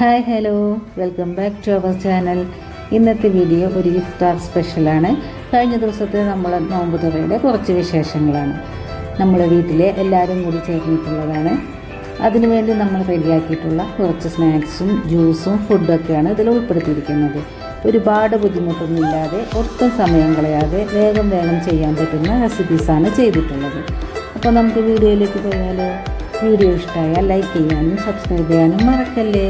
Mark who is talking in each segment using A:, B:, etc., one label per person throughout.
A: Hi hello. Welcome back to our channel. ഇന്നത്തെ video ഒരു ഇഫ്താർ സ്പെഷ്യലാണ് കഴിഞ്ഞ ദിവസത്തെ നമ്മൾ നോമ്പ് തുറയുടെ കുറച്ച് വിശേഷങ്ങളാണ്. നമ്മളെ വീട്ടിലെ എല്ലാവരും കൂടി ചേർന്നിട്ടുള്ളതാണ്. അതിനുവേണ്ടി നമ്മൾ റെഡിയാക്കിയിട്ടുള്ള കുറച്ച് സ്നാക്സും ജ്യൂസും ഫുഡൊക്കെയാണ് ഇതിൽ ഉൾപ്പെടുത്തിയിരിക്കുന്നത്. ഒരുപാട് ബുദ്ധിമുട്ടൊന്നുമില്ലാതെ ഒട്ടും സമയം കളയാതെ വേഗം വേഗം ചെയ്യാൻ പറ്റുന്ന റെസിപ്പീസാണ് ചെയ്തിട്ടുള്ളത്. അപ്പോൾ നമുക്ക് വീഡിയോയിലേക്ക് പോയാലോ? വീഡിയോ ഇഷ്ടമായാൽ ലൈക്ക് ചെയ്യാനും സബ്സ്ക്രൈബ് ചെയ്യാനും മറക്കല്ലേ?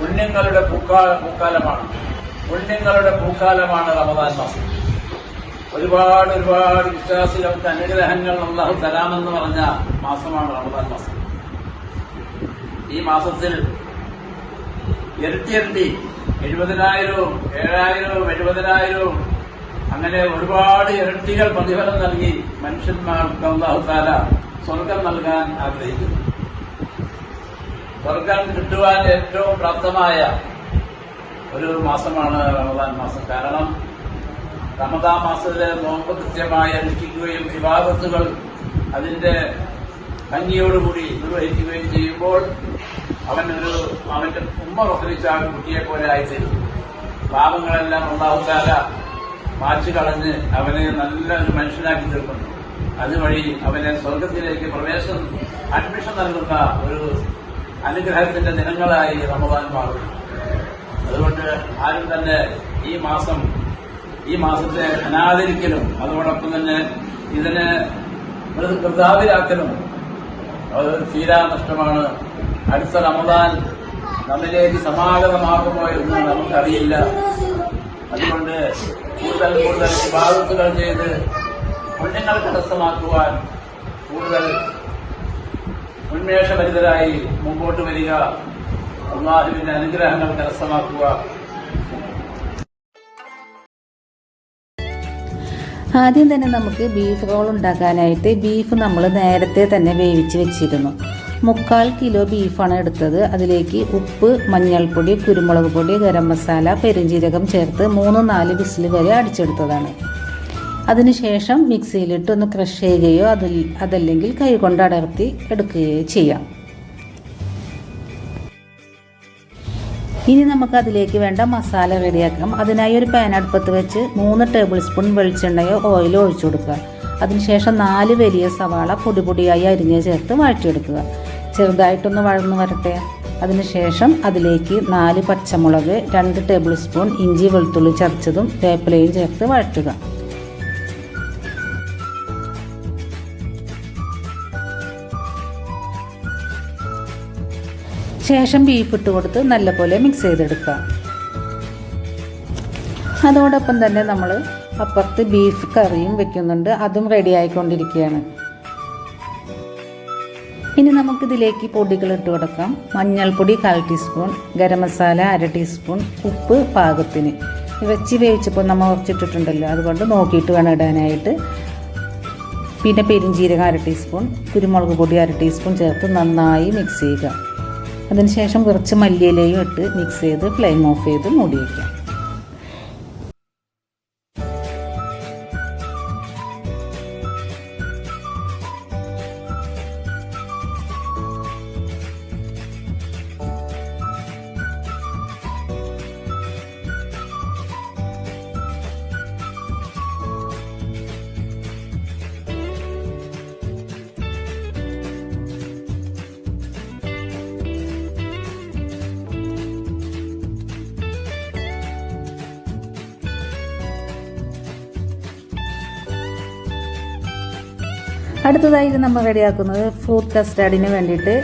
B: പുണ്യങ്ങളുടെ പൂക്കാ പൂക്കാലമാണ്. പുണ്യങ്ങളുടെ പൂക്കാലമാണ് റമദാൻ മാസം. ഒരുപാട് ഒരുപാട് വിശ്വാസികൾക്ക് അനുഗ്രഹങ്ങൾ അള്ളാഹു തരാമെന്ന് പറഞ്ഞ മാസമാണ് റമദാൻ മാസം. ഈ മാസത്തിൽ ഇരട്ടി ഇരട്ടി എഴുപതിനായിരവും ഏഴായിരവും എഴുപതിനായിരവും അങ്ങനെ ഒരുപാട് ഇരട്ടികൾ പ്രതിഫലം നൽകി മനുഷ്യന്മാർക്ക് അള്ളാഹു താല സ്വർഗം നൽകാൻ ആഗ്രഹിക്കുന്നു. സ്വർഗം കിട്ടുവാൻ ഏറ്റവും പ്രാപ്തമായ ഒരു മാസമാണ് റമദാൻ മാസം. കാരണം റമദാൻ മാസത്തിലെ നോമ്പ് കൃത്യമായി അനുഷ്ഠിക്കുകയും വിവാദത്തുകൾ അതിന്റെ ഭംഗിയോടുകൂടി നിർവഹിക്കുകയും ചെയ്യുമ്പോൾ അവനൊരു അവന്റെ ഉമ്മ പ്രസരിച്ച ആ കുട്ടിയെ പോലെ ആയിത്തീരും. പാപങ്ങളെല്ലാം ഉണ്ടാവുകാല മാച്ചു കളഞ്ഞ് അവനെ നല്ലൊരു മനുഷ്യനാക്കി തീർക്കുന്നു. അതുവഴി അവനെ സ്വർഗത്തിലേക്ക് പ്രവേശം അഡ്മിഷൻ നൽകുന്ന ഒരു അനുഗ്രഹത്തിന്റെ ദിനങ്ങളായി റമദാൻ മാറും. അതുകൊണ്ട് ആരും തന്നെ ഈ മാസം ഈ മാസത്തെ അനാദരിക്കലും അതോടൊപ്പം തന്നെ ഇതിനെ അത് അതൊരു തീരാനഷ്ടമാണ് അടുത്ത റമദാൻ നമ്മിലേക്ക് സമാഗതമാകുമോ എന്ന് നമുക്കറിയില്ല. അതുകൊണ്ട് കൂടുതൽ കൂടുതൽ വിവാദത്തുകൾ ചെയ്ത് പുണ്യങ്ങൾ കരസ്ഥമാക്കുവാൻ കൂടുതൽ ഉന്മേഷഭരിതരായി മുമ്പോട്ട് വരിക. അള്ളാഹുവിന്റെ അനുഗ്രഹങ്ങൾ കരസ്ഥമാക്കുക.
A: ആദ്യം തന്നെ നമുക്ക് ബീഫ് റോൾ ഉണ്ടാക്കാനായിട്ട് ബീഫ് നമ്മൾ നേരത്തെ തന്നെ വേവിച്ച് വെച്ചിരുന്നു. മുക്കാൽ കിലോ ബീഫാണ് എടുത്തത്. അതിലേക്ക് ഉപ്പ് മഞ്ഞൾപ്പൊടി കുരുമുളക് പൊടി ഗരം മസാല പെരുംജീരകം ചേർത്ത് മൂന്ന് നാല് വിസിൽ വരെ അടിച്ചെടുത്തതാണ്. അതിനുശേഷം മിക്സിയിലിട്ട് ഒന്ന് ക്രഷ് ചെയ്യുകയോ അതിൽ അതല്ലെങ്കിൽ കൈകൊണ്ട് അടർത്തി എടുക്കുകയോ ചെയ്യാം. ഇനി നമുക്ക് അതിലേക്ക് വേണ്ട മസാല റെഡിയാക്കാം. അതിനായി ഒരു പാൻ അടുപ്പത്ത് വെച്ച് മൂന്ന് ടേബിൾ സ്പൂൺ വെളിച്ചെണ്ണയോ ഓയിലോ ഒഴിച്ചു കൊടുക്കുക. അതിനുശേഷം നാല് വലിയ സവാള പൊടി പൊടിയായി അരിഞ്ഞ് ചേർത്ത് വഴറ്റിയെടുക്കുക. ചെറുതായിട്ടൊന്ന് വഴന്നു വരട്ടെ. അതിനുശേഷം അതിലേക്ക് നാല് പച്ചമുളക് രണ്ട് ടേബിൾ സ്പൂൺ ഇഞ്ചി വെളുത്തുള്ളി ചതച്ചതും വേപ്പിലയും ചേർത്ത് വഴറ്റുക. ശേഷം ബീഫ് ഇട്ട് കൊടുത്ത് നല്ലപോലെ മിക്സ് ചെയ്തെടുക്കുക. അതോടൊപ്പം തന്നെ നമ്മൾ അപ്പുറത്ത് ബീഫ് കറിയും വെക്കുന്നുണ്ട്. അതും റെഡി ആയിക്കൊണ്ടിരിക്കുകയാണ്. ഇനി നമുക്കിതിലേക്ക് പൊടികൾ ഇട്ട് കൊടുക്കാം. മഞ്ഞൾപ്പൊടി കാൽ ടീസ്പൂൺ ഗരം മസാല അര ടീസ്പൂൺ ഉപ്പ് പാകത്തിന്. ഇറച്ചി വേവിച്ചപ്പോൾ നമ്മൾ ഉറച്ചിട്ടിട്ടുണ്ടല്ലോ. അതുകൊണ്ട് നോക്കിയിട്ട് വേണം ഇടാനായിട്ട്. പിന്നെ പെരിഞ്ചീരകം അര ടീസ്പൂൺ കുരുമുളക് പൊടി അര ടീസ്പൂൺ ചേർത്ത് നന്നായി മിക്സ് ചെയ്യുക. അതിനുശേഷം കുറച്ച് മല്ലിയിലയും ഇട്ട് മിക്സ് ചെയ്ത് ഫ്ലെയിം ഓഫ് ചെയ്ത് മൂടി വയ്ക്കാം അടുത്തതായിട്ട് നമ്മൾ റെഡിയാക്കുന്നത് ഫ്രൂട്ട് കസ്റ്റാർഡിന് വേണ്ടിയിട്ട്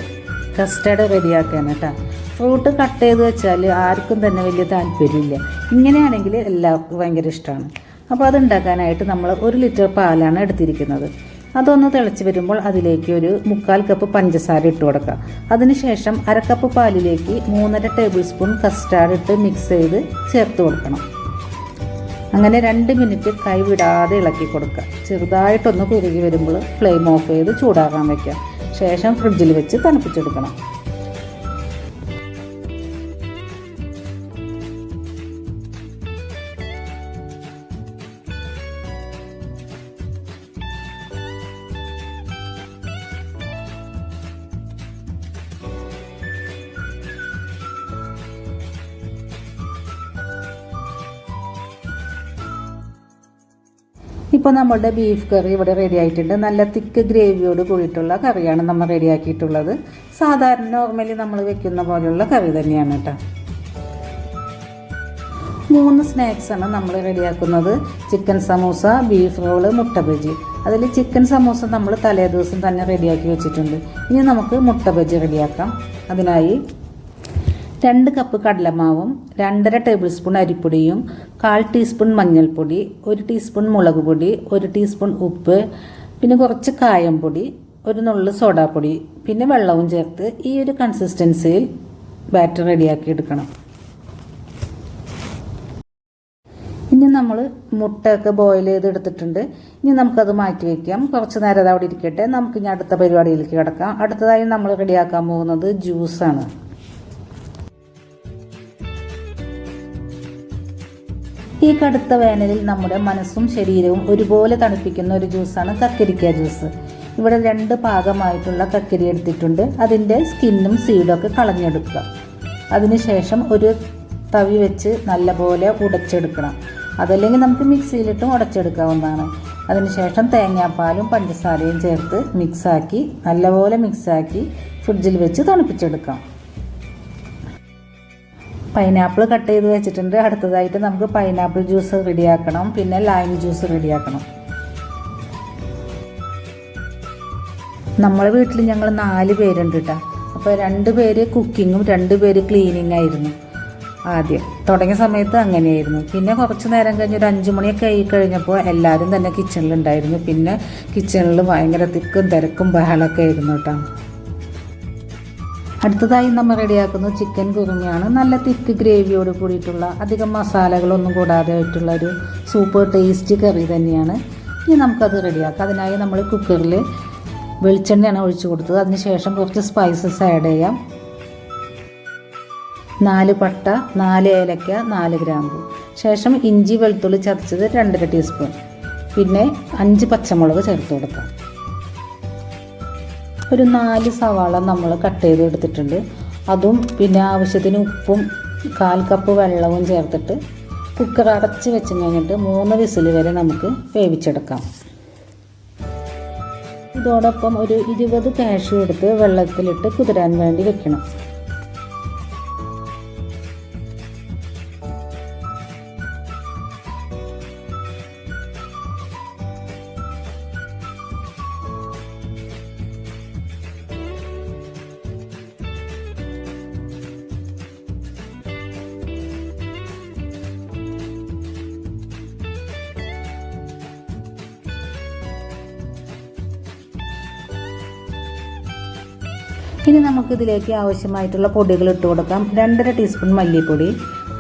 A: കസ്റ്റാർഡ് റെഡിയാക്കുകയാണ് കേട്ടോ. ഫ്രൂട്ട് കട്ട് ചെയ്ത് വെച്ചാൽ ആർക്കും തന്നെ വലിയ താല്പര്യമില്ല. ഇങ്ങനെയാണെങ്കിൽ എല്ലാവർക്കും ഭയങ്കര ഇഷ്ടമാണ്. അപ്പോൾ അത് ഉണ്ടാക്കാനായിട്ട് നമ്മൾ ഒരു ലിറ്റർ പാലാണ് എടുത്തിരിക്കുന്നത്. അതൊന്ന് തിളച്ച് വരുമ്പോൾ അതിലേക്ക് ഒരു മുക്കാൽ കപ്പ് പഞ്ചസാര ഇട്ട് കൊടുക്കുക. അതിനുശേഷം അരക്കപ്പ് കപ്പ് പാലിലേക്ക് മൂന്നര ടേബിൾ സ്പൂൺ കസ്റ്റാർഡ് ഇട്ട് മിക്സ് ചെയ്ത് ചേർത്ത് കൊടുക്കണം. അങ്ങനെ രണ്ട് മിനിറ്റ് കൈവിടാതെ ഇളക്കി കൊടുക്കുക. ചെറുതായിട്ടൊന്ന് കുറുകി വരുമ്പോൾ ഫ്ലെയിം ഓഫ് ചെയ്ത് ചൂടാകാൻ വയ്ക്കുക ശേഷം ഫ്രിഡ്ജിൽ വെച്ച് തണുപ്പിച്ചെടുക്കണം. ഇപ്പോൾ നമ്മളുടെ ബീഫ് കറി ഇവിടെ റെഡി ആയിട്ടുണ്ട്. നല്ല തിക്ക് ഗ്രേവിയോട് കൂടിയിട്ടുള്ള കറിയാണ് നമ്മൾ റെഡിയാക്കിയിട്ടുള്ളത് സാധാരണ നോർമലി നമ്മൾ വെക്കുന്ന പോലെയുള്ള കറി തന്നെയാണ് കേട്ടോ. മൂന്ന് സ്നാക്സാണ് നമ്മൾ റെഡിയാക്കുന്നത് ചിക്കൻ സമൂസ ബീഫ് റോൾ മുട്ട ബജി. അതിൽ ചിക്കൻ സമൂസ നമ്മൾ തലേ ദിവസം തന്നെ റെഡിയാക്കി വെച്ചിട്ടുണ്ട്. ഇനി നമുക്ക് മുട്ട ബജി റെഡിയാക്കാം അതിനായി രണ്ട് കപ്പ് കടലമാവും രണ്ടര ടേബിൾ സ്പൂൺ അരിപ്പൊടിയും കാൽ ടീസ്പൂൺ മഞ്ഞൾപ്പൊടി ഒരു ടീസ്പൂൺ മുളക് പൊടി ഒരു ടീസ്പൂൺ ഉപ്പ് പിന്നെ കുറച്ച് കായം പൊടി ഒരു നുള്ളു സോഡാപ്പൊടി പിന്നെ വെള്ളവും ചേർത്ത് ഈ ഒരു കൺസിസ്റ്റൻസിയിൽ ബാറ്റർ റെഡിയാക്കി എടുക്കണം. ഇനി നമ്മൾ മുട്ടയൊക്കെ ബോയിൽ ചെയ്ത് എടുത്തിട്ടുണ്ട് ഇനി നമുക്കത് മാറ്റി വയ്ക്കാം കുറച്ച് നേരം അത് അവിടെ ഇരിക്കട്ടെ. നമുക്ക് ഇനി അടുത്ത പരിപാടിയിലേക്ക് കിടക്കാം. അടുത്തതായി നമ്മൾ റെഡിയാക്കാൻ പോകുന്നത് ജ്യൂസാണ് ഈ കടുത്ത വേനലിൽ നമ്മുടെ മനസ്സും ശരീരവും ഒരുപോലെ തണുപ്പിക്കുന്ന ഒരു ജ്യൂസാണ് കക്കരിക്ക ജ്യൂസ്. ഇവിടെ രണ്ട് ഭാഗമായിട്ടുള്ള കക്കരി എടുത്തിട്ടുണ്ട്. അതിന്റെ സ്കിന്നും സീഡും ഒക്കെ കളഞ്ഞെടുക്കുക. അതിനുശേഷം ഒരു തവി വെച്ച് നല്ലപോലെ ഉടച്ചെടുക്കണം. അതല്ലെങ്കിൽ നമുക്ക് മിക്സിയിലിട്ടും ഉടച്ചെടുക്കാവുന്നതാണ്. അതിനുശേഷം തേങ്ങാപ്പാലും പഞ്ചസാരയും ചേർത്ത് മിക്സാക്കി നല്ലപോലെ മിക്സാക്കി ഫ്രിഡ്ജിൽ വെച്ച് തണുപ്പിച്ചെടുക്കാം. പൈനാപ്പിൾ കട്ട് ചെയ്ത് വെച്ചിട്ടുണ്ട്. അടുത്തതായിട്ട് നമുക്ക് പൈനാപ്പിൾ ജ്യൂസ് റെഡിയാക്കണം. പിന്നെ ലൈം ജ്യൂസ് റെഡിയാക്കണം. നമ്മളെ വീട്ടിൽ ഞങ്ങൾ നാല് പേരുണ്ട് കേട്ടോ അപ്പോൾ രണ്ട് പേര് കുക്കിങ്ങും രണ്ട് പേര് ക്ലീനിങ് ആയിരുന്നു ആദ്യം. തുടങ്ങിയ സമയത്ത് അങ്ങനെയായിരുന്നു. പിന്നെ കുറച്ച് നേരം കഴിഞ്ഞ് ഒരു അഞ്ച് മണിയൊക്കെ ആയി കഴിഞ്ഞപ്പോൾ എല്ലാവരും തന്നെ കിച്ചണിലുണ്ടായിരുന്നു പിന്നെ കിച്ചണിൽ ഭയങ്കര തിക്കും തിരക്കും ബഹളമൊക്കെ ആയിരുന്നു കേട്ടോ അടുത്തതായി നമ്മൾ റെഡിയാക്കുന്നത് ചിക്കൻ കുറുമയാണ് നല്ല തിക്ക് ഗ്രേവിയോട് കൂടിയിട്ടുള്ള അധികം മസാലകളൊന്നും കൂടാതെ ആയിട്ടുള്ള ഒരു സൂപ്പർ ടേസ്റ്റ് കറി തന്നെയാണ്. ഇനി നമുക്കത് റെഡിയാക്കാം. അതിനായി നമ്മൾ കുക്കറിൽ വെളിച്ചെണ്ണയാണ് ഒഴിച്ചു കൊടുത്തത്. അതിനുശേഷം കുറച്ച് സ്പൈസസ് ആഡ് ചെയ്യാം. നാല് പട്ട നാല് ഏലക്ക നാല് ഗ്രാമ്പു. ശേഷം ഇഞ്ചി വെളുത്തുള്ളി ചതച്ചത് രണ്ടര ടീസ്പൂൺ. പിന്നെ അഞ്ച് പച്ചമുളക് ചേർത്ത് കൊടുക്കാം. ഒരു നാല് സവാള നമ്മൾ കട്ട് ചെയ്ത് എടുത്തിട്ടുണ്ട്. അതും പിന്നെ ആവശ്യത്തിന് ഉപ്പും കാൽ കപ്പ് വെള്ളവും ചേർത്തിട്ട് കുക്കർ അടച്ച് വെച്ച് കഴിഞ്ഞിട്ട് മൂന്ന് വിസിൽ വരെ നമുക്ക് വേവിച്ചെടുക്കാം. ഇതോടൊപ്പം ഒരു ഇരുപത് കാഷ്യൂ എടുത്ത് വെള്ളത്തിലിട്ട് കുതിരാൻ വേണ്ടി വെക്കണം. ഇനി നമുക്കിതിലേക്ക് ആവശ്യമായിട്ടുള്ള പൊടികൾ ഇട്ട് കൊടുക്കാം. രണ്ടര ടീസ്പൂൺ മല്ലിപ്പൊടി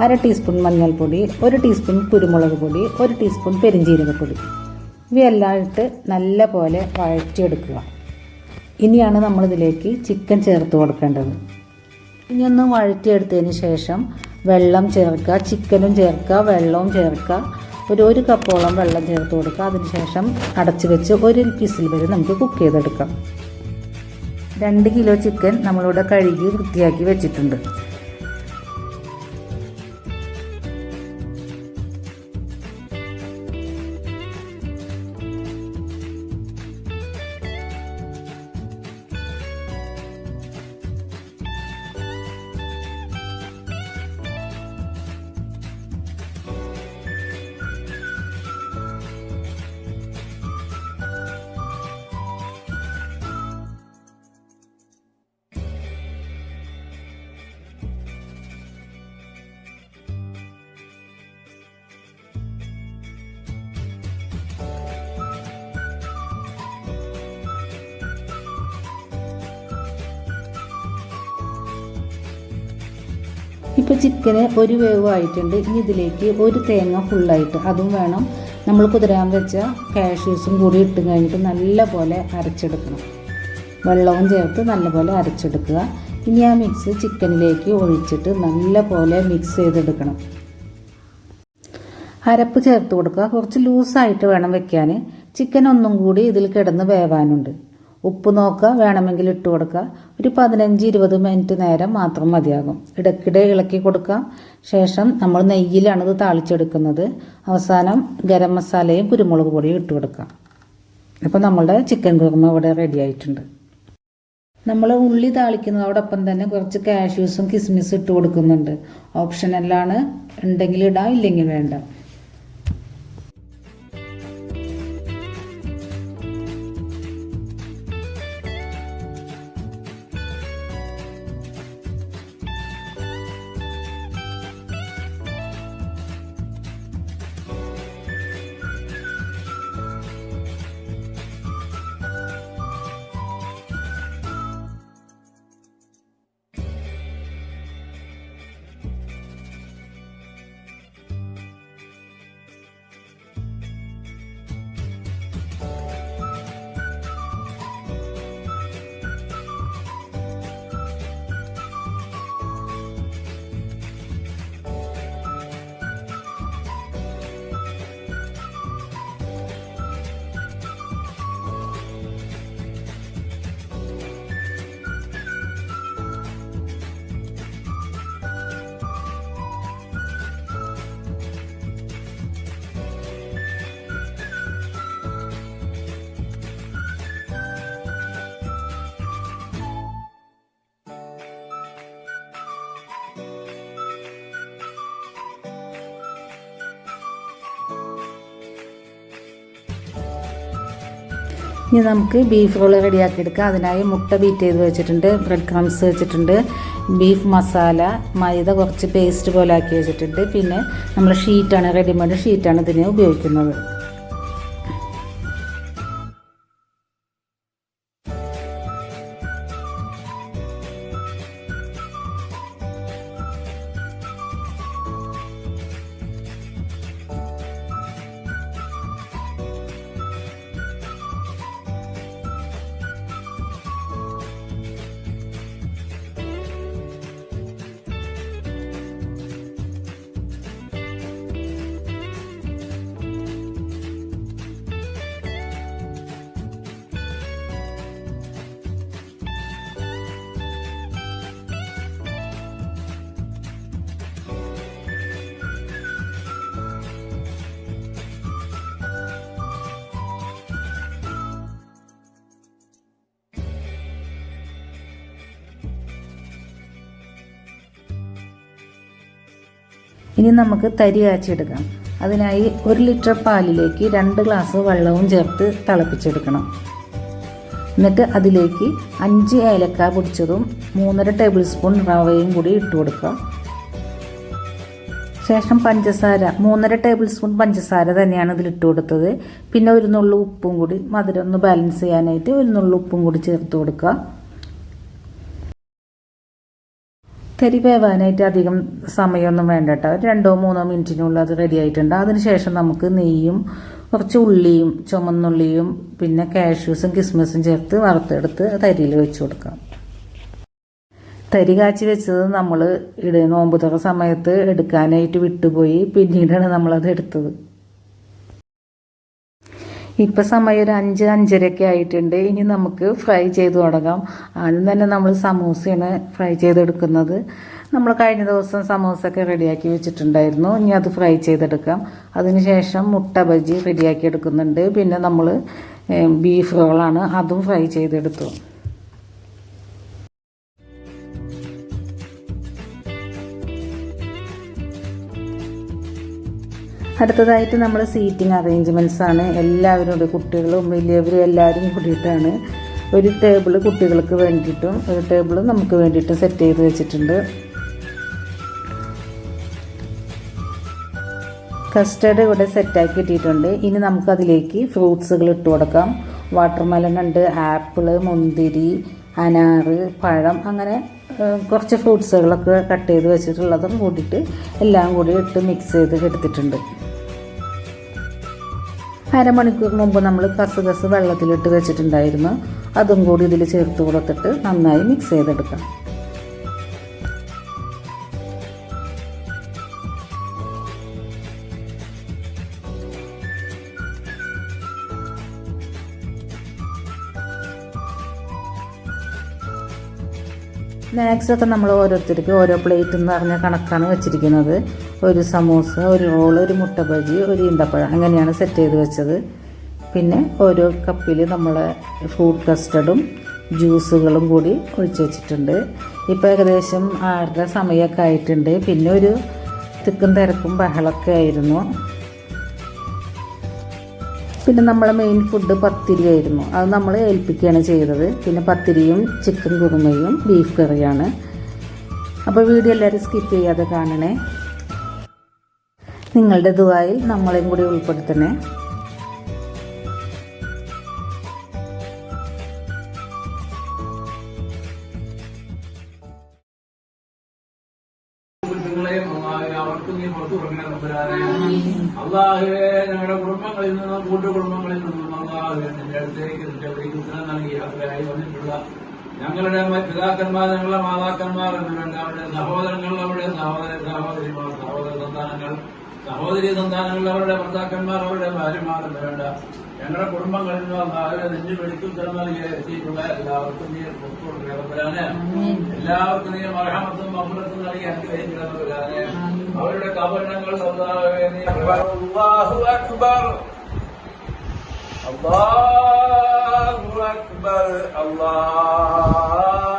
A: അര ടീസ്പൂൺ മഞ്ഞൾപ്പൊടി ഒരു ടീസ്പൂൺ കുരുമുളക് പൊടി ഒരു ടീസ്പൂൺ പെരിഞ്ജീരകപ്പൊടി. ഇവയെല്ലാം ഇട്ട് നല്ല പോലെ വഴറ്റിയെടുക്കുക. ഇനിയാണ് നമ്മളിതിലേക്ക് ചിക്കൻ ചേർത്ത് കൊടുക്കേണ്ടത്. ഇനി ഒന്ന് വഴറ്റിയെടുത്തതിന് ശേഷം വെള്ളം ചേർക്കുക ചിക്കനും ചേർക്കുക വെള്ളവും ചേർക്കുക. ഒരു ഒരു കപ്പോളം വെള്ളം ചേർത്ത് കൊടുക്കുക. അതിനുശേഷം അടച്ചു വെച്ച് ഒരു പീസിൽ വരെ നമുക്ക് കുക്ക് ചെയ്തെടുക്കാം. രണ്ട് കിലോ ചിക്കൻ നമ്മളിവിടെ കഴുകി വൃത്തിയാക്കി വെച്ചിട്ടുണ്ട്. ഇപ്പോൾ ചിക്കന് ഒരു വേവ് ആയിട്ടുണ്ട്. ഇനി ഇതിലേക്ക് ഒരു തേങ്ങ ഫുള്ളായിട്ട് അതും വേണം. നമ്മൾ കുതിരാൻ വെച്ച കാഷ്യൂസും കൂടി ഇട്ട് കഴിഞ്ഞിട്ട് നല്ല പോലെ അരച്ചെടുക്കണം. വെള്ളവും ചേർത്ത് നല്ലപോലെ അരച്ചെടുക്കുക. ഇനി ആ മിക്സ് ചിക്കനിലേക്ക് ഒഴിച്ചിട്ട് നല്ല പോലെ മിക്സ് ചെയ്തെടുക്കണം. അരപ്പ് ചേർത്ത് കൊടുക്കുക. കുറച്ച് ലൂസായിട്ട് വേണം വെക്കാൻ ചിക്കൻ ഒന്നും കൂടി ഇതിൽ കിടന്ന് വേവാനുണ്ട്. ഉപ്പ് നോക്കുക വേണമെങ്കിൽ ഇട്ട് കൊടുക്കുക. ഒരു പതിനഞ്ച് ഇരുപത് മിനിറ്റ് നേരം മാത്രം മതിയാകും. ഇടയ്ക്കിടെ ഇളക്കി കൊടുക്കാം ശേഷം നമ്മൾ നെയ്യിലാണ് ഇത് താളിച്ചെടുക്കുന്നത്. അവസാനം ഗരം മസാലയും കുരുമുളക് പൊടിയും ഇട്ട് കൊടുക്കാം അപ്പോൾ നമ്മളുടെ ചിക്കൻ കുറുമ ഇവിടെ റെഡി ആയിട്ടുണ്ട്. നമ്മൾ ഉള്ളി താളിക്കുന്നതോടൊപ്പം തന്നെ കുറച്ച് കാഷ്യൂസും കിസ്മിസും ഇട്ട് കൊടുക്കുന്നുണ്ട്. ഓപ്ഷനല്ലാണ് ഉണ്ടെങ്കിൽ ഇടാം ഇല്ലെങ്കിൽ വേണ്ട. ഇനി നമുക്ക് ബീഫ് റോൾ റെഡിയാക്കി എടുക്കാം അതിനായി മുട്ട ബീറ്റ് ചെയ്ത് വെച്ചിട്ടുണ്ട്. ബ്രെഡ് ക്രംസ് വെച്ചിട്ടുണ്ട്. ബീഫ് മസാല മൈദ കുറച്ച് പേസ്റ്റ് പോലെ ആക്കി വെച്ചിട്ടുണ്ട്. പിന്നെ നമ്മൾ ഷീറ്റാണ് റെഡിമെയ്ഡ് ഷീറ്റാണ് ഇതിന് ഉപയോഗിക്കുന്നത്. ഇനി നമുക്ക് തരി കാച്ചിയെടുക്കാം. അതിനായി ഒരു ലിറ്റർ പാലിലേക്ക് രണ്ട് ഗ്ലാസ് വെള്ളവും ചേർത്ത് തിളപ്പിച്ചെടുക്കണം. എന്നിട്ട് അതിലേക്ക് അഞ്ച് ഏലക്ക പൊടിച്ചതും മൂന്നര ടേബിൾ സ്പൂൺ റവയും കൂടി ഇട്ട് കൊടുക്കുക ശേഷം പഞ്ചസാര മൂന്നര ടേബിൾ സ്പൂൺ പഞ്ചസാര തന്നെയാണ് ഇതിൽ ഇട്ട് കൊടുത്തത്. പിന്നെ ഒരു നുള്ളു ഉപ്പും കൂടി മധുരം ഒന്ന് ബാലൻസ് ചെയ്യാനായിട്ട് ഒരു നുള്ളു ഉപ്പും കൂടി ചേർത്ത് കൊടുക്കുക തരി വേവാനായിട്ട് അധികം സമയമൊന്നും വേണ്ട കേട്ടോ. രണ്ടോ മൂന്നോ മിനിറ്റിനുള്ളിൽ അത് റെഡി ആയിട്ടുണ്ട്. അതിനുശേഷം നമുക്ക് നെയ്യും കുറച്ച് ഉള്ളിയും ചുമന്നുള്ളിയും പിന്നെ കാഷ്യൂസും കിസ്മിസും ചേർത്ത് വറുത്തെടുത്ത് തരിയിൽ വെച്ച് കൊടുക്കാം. തരി കാച്ചി വെച്ചത് നമ്മൾ ഇട നോമ്പുതറ തുറ സമയത്ത് എടുക്കാനായിട്ട് വിട്ടുപോയി. പിന്നീടാണ് നമ്മളത് എടുത്തത്. ഇപ്പം സമയം ഒരു അഞ്ച് അഞ്ചരയൊക്കെ ആയിട്ടുണ്ട്. ഇനി നമുക്ക് ഫ്രൈ ചെയ്ത് തുടങ്ങാം. ആദ്യം തന്നെ നമ്മൾ സമൂസയാണ് ഫ്രൈ ചെയ്തെടുക്കുന്നത്. നമ്മൾ കഴിഞ്ഞ ദിവസം സമൂസയൊക്കെ റെഡിയാക്കി വെച്ചിട്ടുണ്ടായിരുന്നു. ഇനി അത് ഫ്രൈ ചെയ്തെടുക്കാം. അതിനുശേഷം മുട്ട ബജി റെഡിയാക്കി എടുക്കുന്നുണ്ട്. പിന്നെ നമ്മൾ ബീഫ് റോളാണ് അതും ഫ്രൈ ചെയ്തെടുത്തു. അടുത്തതായിട്ട് നമ്മൾ സീറ്റിംഗ് അറേഞ്ച്മെന്റ്സ് ആണ്. എല്ലാവരും കുട്ടികളും വലിയവരും എല്ലാവരും കൂടിയിട്ടാണ് ഒരു ടേബിൾ കുട്ടികൾക്ക് വേണ്ടിയിട്ടും ഒരു ടേബിൾ നമുക്ക് വേണ്ടിയിട്ടും സെറ്റ് ചെയ്ത് വെച്ചിട്ടുണ്ട്. കസ്റ്റർഡ് ഇവിടെ സെറ്റാക്കി ഇട്ടിട്ടുണ്ട് ഇനി നമുക്കതിലേക്ക് ഫ്രൂട്ട്സുകൾ ഇട്ട് കൊടുക്കാം. വാട്ടർമെലൺ ഉണ്ട് ആപ്പിൾ മുന്തിരി അനാറ് പഴം അങ്ങനെ കുറച്ച് ഫ്രൂട്ട്സുകളൊക്കെ കട്ട് ചെയ്ത് വെച്ചിട്ടുള്ളതും കൂട്ടിയിട്ട് എല്ലാം കൂടി ഇട്ട് മിക്സ് ചെയ്ത് എടുത്തിട്ടുണ്ട്. അരമണിക്കൂർ മുമ്പ് നമ്മൾ കസുകസ് വെള്ളത്തിലിട്ട് വെച്ചിട്ടുണ്ടായിരുന്നു. അതും കൂടി ഇതിൽ ചേർത്ത് കൊടുത്തിട്ട് നന്നായി മിക്സ് ചെയ്തെടുക്കാം. സ്നാക്സ് ഒക്കെ നമ്മൾ ഓരോരുത്തർക്ക് ഓരോ പ്ലേറ്റ് എന്ന് പറഞ്ഞ കണക്കാണ് വെച്ചിരിക്കുന്നത്. ഒരു സമൂസ ഒരു റോൾ ഒരു മുട്ട ബജി ഒരു ഈന്തപ്പഴം അങ്ങനെയാണ് സെറ്റ് ചെയ്ത് വെച്ചത്. പിന്നെ ഓരോ കപ്പിൽ നമ്മൾ ഫ്രൂട്ട് കസ്റ്റർഡും ജ്യൂസുകളും കൂടി ഒഴിച്ചു വെച്ചിട്ടുണ്ട്. ഇപ്പോൾ ഏകദേശം ആറര സമയമൊക്കെ ആയിട്ടുണ്ട്. പിന്നെ ഒരു തിക്കും തിരക്കും ബഹളമൊക്കെ ആയിരുന്നു. പിന്നെ നമ്മളെ മെയിൻ ഫുഡ് പത്തിരി ആയിരുന്നു. അത് നമ്മൾ ഏൽപ്പിക്കുകയാണ് ചെയ്തത്. പിന്നെ പത്തിരിയും ചിക്കൻ കുറുമയും ബീഫ് കറിയാണ്. അപ്പോൾ വീഡിയോ എല്ലാവരും സ്കിപ്പ് ചെയ്യാതെ കാണണേ. നിങ്ങളുടെ ദുബായിൽ നമ്മളെയും കൂടി ഉൾപ്പെടുത്തണേ.
B: അള്ളാഹെ അവർക്കും നീ പുറത്തു കൊടുക്കണം നമ്പരാറേ അള്ളാഹുവേ ഞങ്ങളുടെ കുടുംബങ്ങളിൽ നിന്നും കൂട്ടുകുടുംബങ്ങളിൽ നിന്നും അള്ളാഹുവേ നിന്റെ അടുത്തേക്ക് നിന്റെ വിളിക്കുന്ന നൽകി. യാത്രയായി വന്നിട്ടുള്ള ഞങ്ങളുടെ പിതാക്കന്മാർ ഞങ്ങളുടെ മാതാക്കന്മാർ എന്നിവരുടെ അവരുടെ സഹോദരങ്ങൾ അവരുടെ സഹോദര സഹോദരിമാർ സഹോദര സന്താനങ്ങൾ സഹോദരി സന്താനങ്ങൾ അവരുടെ ഭർത്താക്കന്മാർ അവരുടെ ഭാര്യമാർ എന്ന് വേണ്ട ഞങ്ങളുടെ കുടുംബങ്ങളിൽ നിന്നും അള്ളാഹുവെ നെഞ്ചു വെളിക്കും നൽകിയ എത്തിയിട്ടുള്ള എല്ലാവർക്കും നീ പുറത്തു കൊടുക്കണം. എല്ലാവർക്കും നീ മറഹമത്തും മമ്മലത്തും നൽകി അനുഗ്രഹിക്കുന്നവരാണ് അവരുടെ കപടങ്ങൾ അള്ളാഹു അക്ബർ. അള്ളാഹു അക്ബർ. അള്ളാഹു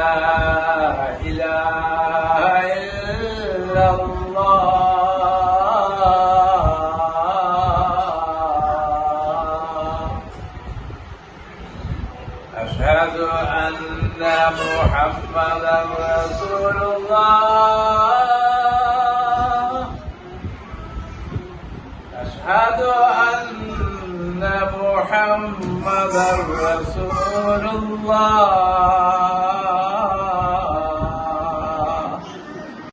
B: إله إلا الله. أشهد أن رسول الله. أشهد أن رسول الله.